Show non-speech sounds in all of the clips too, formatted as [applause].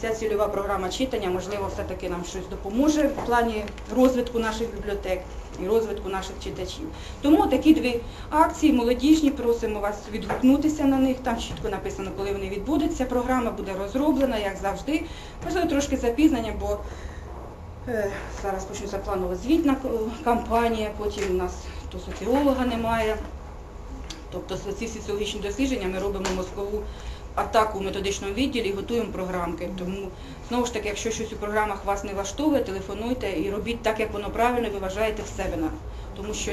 ця цільова програма читання, можливо, все-таки нам щось допоможе в плані розвитку наших бібліотек і розвитку наших читачів. Тому такі дві акції молодіжні, просимо вас відгукнутися на них. Там чітко написано, коли вони відбудуться. Програма буде розроблена, як завжди. Можливо, трошки запізнення, бо Е, Зараз почнеться планова звітна кампанія, потім у нас то соціолога немає. Тобто ці соціологічні дослідження ми робимо мозкову атаку в методичному відділі і готуємо програмки. Тому знову ж таки, якщо щось у програмах вас не влаштовує, телефонуйте і робіть так, як воно правильно, ви вважаєте в себе. на- Тому що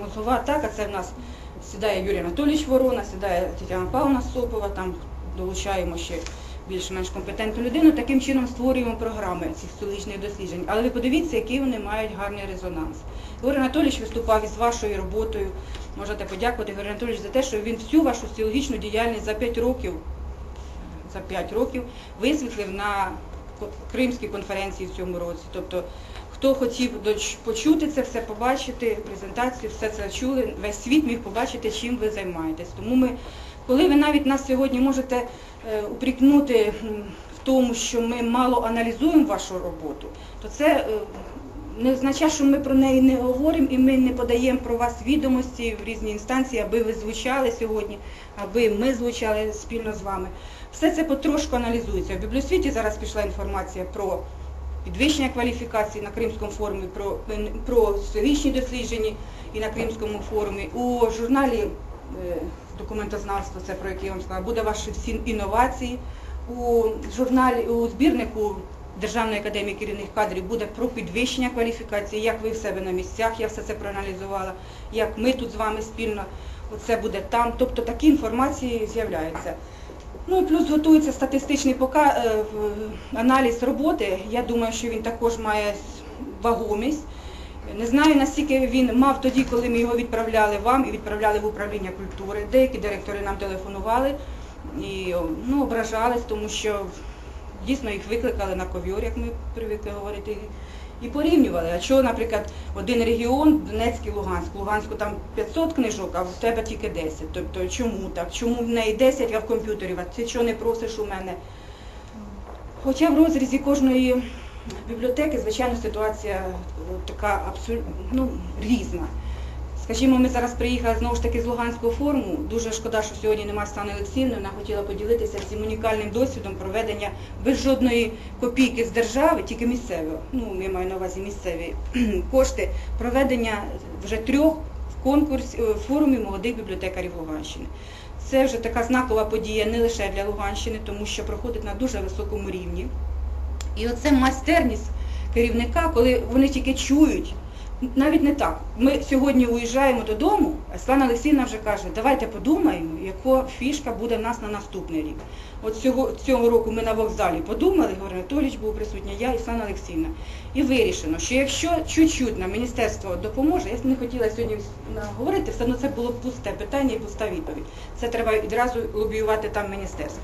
мозгова атака це в нас сідає Юрій Анатолійович Ворона, сідає Тетяна Павловна Сопова, там долучаємо ще більш-менш компетентну людину, таким чином створюємо програми цих соціологічних досліджень. Але ви подивіться, який вони мають гарний резонанс. Григорій Анатолійович виступав із вашою роботою. Можете подякувати Григорію Анатолійовичу за те, що він всю вашу соціологічну діяльність за 5 років, за 5 років висвітлив на Кримській конференції в цьому році. Тобто, хто хотів почути це все, побачити, презентацію, все це чули, весь світ міг побачити, чим ви займаєтесь. Тому ми, коли ви навіть нас сьогодні можете е, упрекнути в тому, що ми мало аналізуємо вашу роботу, то це е, не означає, що ми про неї не говоримо і ми не подаємо про вас відомості в різні інстанції, аби ви звучали сьогодні, аби ми звучали спільно з вами. Все це потрошку аналізується. В бібліосвіті зараз пішла інформація про підвищення кваліфікації на Кримському форумі, про, про соціологічні дослідження і на Кримському форумі. У журналі е, документознавство, це про яке я вам сказала, буде ваші всі інновації. У журналі, у збірнику Державної академії керівних кадрів буде про підвищення кваліфікації, як ви в себе на місцях, я все це проаналізувала, як ми тут з вами спільно, оце буде там. Тобто такі інформації з'являються. Ну плюс готується статистичний пока, е, аналіз роботи. Я думаю, що він також має вагомість. Не знаю, наскільки він мав тоді, коли ми його відправляли вам і відправляли в управління культури. Деякі директори нам телефонували і ну, ображались, тому що дійсно їх викликали на ковьор, як ми привикли говорити, і порівнювали. А що, наприклад, один регіон, Донецький, Луганськ, Луганську там 500 книжок, а в тебе тільки 10. Тобто чому так? Чому в неї 10, а в комп'ютері? А ти чого не просиш у мене? Хоча в розрізі кожної бібліотеки, звичайно, ситуація е, така абсолютно ну, різна. Скажімо, ми зараз приїхали знову ж таки з Луганського форуму. Дуже шкода, що сьогодні немає Стани Олексіївни. Вона хотіла поділитися цим унікальним досвідом проведення без жодної копійки з держави, тільки місцеві, ну я маю на увазі місцеві [clears throat] кошти, проведення вже трьох конкурс е, форумів молодих бібліотекарів Луганщини. Це вже така знакова подія не лише для Луганщини, тому що проходить на дуже високому рівні. І оце майстерність керівника, коли вони тільки чують, навіть не так. Ми сьогодні уїжджаємо додому, а Світлана Олексійовна вже каже, давайте подумаємо, яка фішка буде в нас на наступний рік. От цього, цього року ми на вокзалі подумали, Григорій Анатолійович був присутній, я і Світлана Олексійовна. І вирішено, що якщо чуть-чуть нам міністерство допоможе, я не хотіла сьогодні говорити, все одно це було пусте питання і пуста відповідь. Це треба відразу лобіювати там міністерство.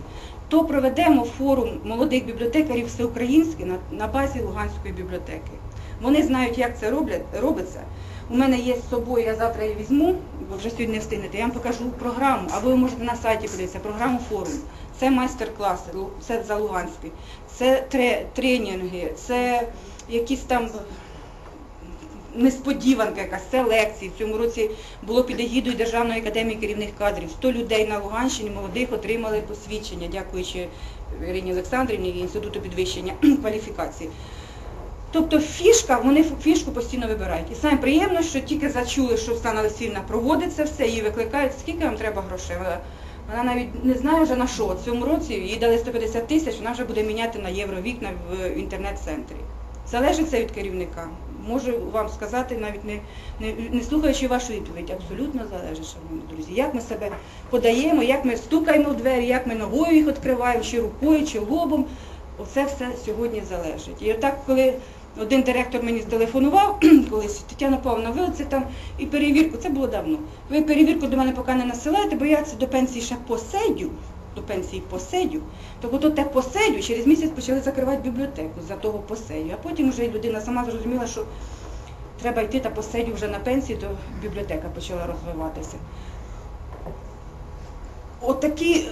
То проведемо форум молодих бібліотекарів всеукраїнський на базі Луганської бібліотеки. Вони знають, як це робиться. У мене є з собою, я завтра її візьму, бо вже сьогодні не встигнете, я вам покажу програму, а ви можете на сайті подивитися, програму форуму. Це майстер-класи, це за Луганський, це тренінги, це якісь там несподіванка якась, це лекції. В цьому році було під егідою Державної академії керівних кадрів. 100 людей на Луганщині молодих отримали посвідчення, дякуючи Ірині Олександрівні і Інституту підвищення [clears throat] кваліфікації. Тобто фішка, вони фішку постійно вибирають. І саме приємно, що тільки зачули, що Оксана Олексіївна проводить це все, її викликають, скільки вам треба грошей. Вона, навіть не знає вже на що. Цьому році їй дали 150 тисяч, вона вже буде міняти на євро вікна в інтернет-центрі. Залежить це від керівника. Можу вам сказати, навіть не, не, не слухаючи вашу відповідь, абсолютно залежить, шановні друзі. Як ми себе подаємо, як ми стукаємо в двері, як ми ногою їх відкриваємо, чи рукою, чи лобом. Оце все сьогодні залежить. І отак, коли один директор мені зателефонував [clears throat] колись, Тетяна Павловна, ви оце там і перевірку, це було давно. Ви перевірку до мене поки не насилаєте, бо я це до пенсії ще посидю, до пенсії посидю, то ото те посидю, через місяць почали закривати бібліотеку за того посидю. А потім вже людина сама зрозуміла, що треба йти та посидю вже на пенсію, то бібліотека почала розвиватися. Отакі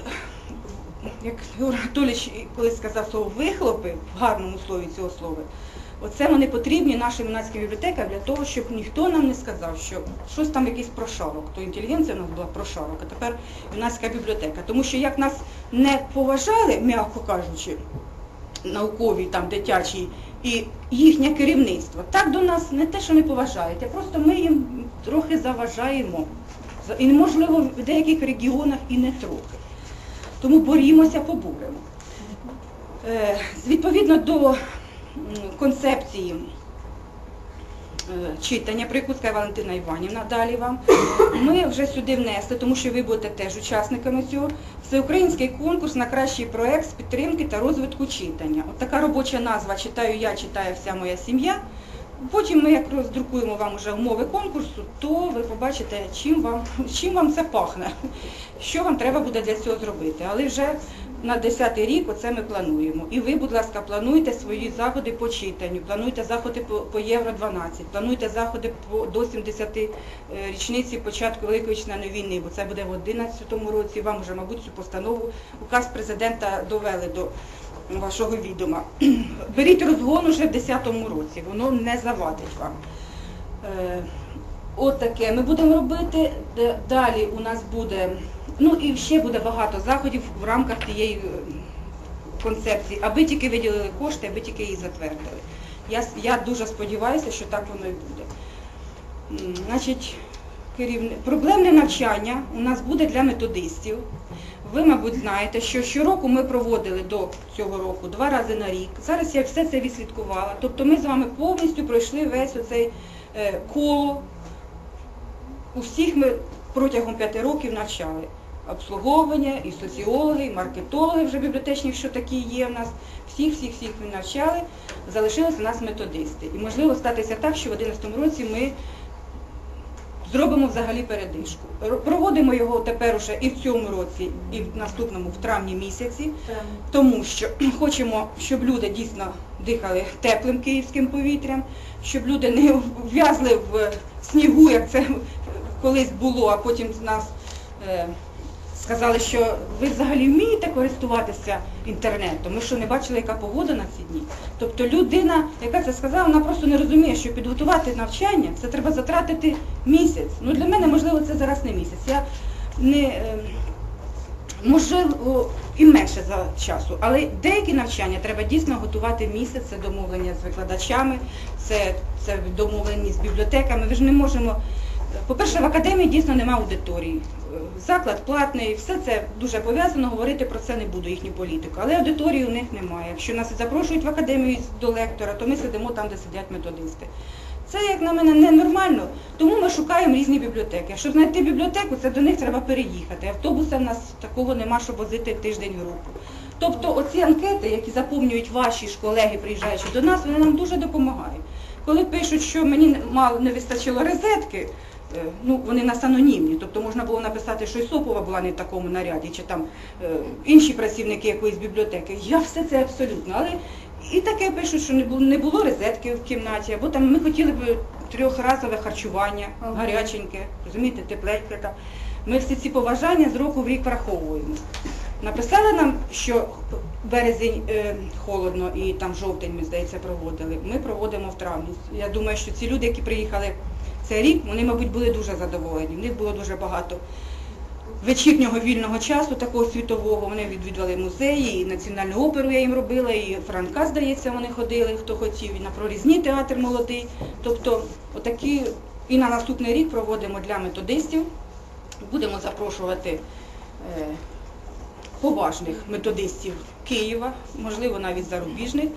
як Георгій Анатолійович колись сказав слово вихлопи в гарному слові цього слова, оце вони потрібні нашим юнацьким бібліотекам для того, щоб ніхто нам не сказав, що щось там якийсь прошарок. То інтелігенція у нас була прошарок, а тепер юнацька бібліотека. Тому що як нас не поважали, м'яко кажучи, наукові, там, дитячі і їхнє керівництво, так до нас не те, що не поважають, а просто ми їм трохи заважаємо. І, можливо, в деяких регіонах і не трохи. Тому борімося, поборемо. Е, Відповідно до концепції е, читання, Прикутська Валентина Іванівна, далі вам, ми вже сюди внесли, тому що ви будете теж учасниками цього, всеукраїнський конкурс на кращий проект з підтримки та розвитку читання. От така робоча назва «Читаю я, читає вся моя сім'я». Потім ми, як роздрукуємо вам вже умови конкурсу, то ви побачите, чим вам, чим вам це пахне, що вам треба буде для цього зробити. Але вже на 10-й рік оце ми плануємо. І ви, будь ласка, плануйте свої заходи по читанню, плануйте заходи по, по Євро 12, плануйте заходи по, до 70 е, річниці початку Великої Вітчизняної війни, бо це буде в 11 році. Вам вже, мабуть, цю постанову указ президента довели до вашого відома. [clears throat] Беріть розгон уже в 10-му році, воно не завадить вам. Е, От таке ми будемо робити. Далі у нас буде, ну і ще буде багато заходів в рамках тієї е, концепції, аби тільки виділили кошти, аби тільки її затвердили. Я, я дуже сподіваюся, що так воно і буде. Значить, керівни... проблемне навчання у нас буде для методистів. Ви, мабуть, знаєте, що щороку ми проводили до цього року два рази на рік. Зараз я все це відслідкувала. Тобто ми з вами повністю пройшли весь оцей е, коло. Усіх ми протягом п'яти років навчали. Обслуговування, і соціологи, і маркетологи вже бібліотечні, що такі є в нас. Всіх, всіх, всіх ми навчали, залишилися у нас методисти. І можливо статися так, що в 2011 році ми зробимо взагалі передишку. Проводимо його тепер уже і в цьому році, і в наступному, в травні місяці, тому що [clears throat] хочемо, щоб люди дійсно дихали теплим київським повітрям, щоб люди не в'язли в снігу, як це колись було, а потім нас е, сказали, що ви взагалі вмієте користуватися інтернетом. Ми що не бачили, яка погода на ці дні. Тобто людина, яка це сказала, вона просто не розуміє, що підготувати навчання, це треба затратити місяць. Ну для мене, можливо, це зараз не місяць. Я не е, можливо і менше за часу, але деякі навчання треба дійсно готувати місяць, це домовлення з викладачами, це, це домовлення з бібліотеками. Ви ж не можемо. По-перше, в академії дійсно немає аудиторії. Заклад платний, все це дуже пов'язано, говорити про це не буду, їхню політику. Але аудиторії у них немає. Якщо нас запрошують в академію до лектора, то ми сидимо там, де сидять методисти. Це, як на мене, ненормально, тому ми шукаємо різні бібліотеки. Щоб знайти бібліотеку, це до них треба переїхати. Автобуса в нас такого нема, щоб возити тиждень групу. Тобто оці анкети, які заповнюють ваші ж колеги, приїжджаючи до нас, вони нам дуже допомагають. Коли пишуть, що мені мало не вистачило розетки, ну вони нас анонімні, тобто можна було написати, що Ісопова була не в такому наряді, чи там е, інші працівники якоїсь бібліотеки. Я все це абсолютно. Але і таке пишуть, що не було, не було розетки в кімнаті, або там ми хотіли б трьохразове харчування, Ага. гаряченьке, розумієте, тепленьке там. Ми всі ці поважання з року в рік враховуємо. Написали нам, що березень е, холодно і там жовтень, ми здається, проводили. Ми проводимо в травні. Я думаю, що ці люди, які приїхали цей рік, вони, мабуть, були дуже задоволені. В них було дуже багато вечірнього вільного часу, такого світового. Вони відвідували музеї, і національну оперу я їм робила, і Франка, здається, вони ходили, хто хотів, і на прорізні театр молодий. Тобто, отакі і на наступний рік проводимо для методистів. Будемо запрошувати е, поважних методистів Києва, можливо, навіть зарубіжних.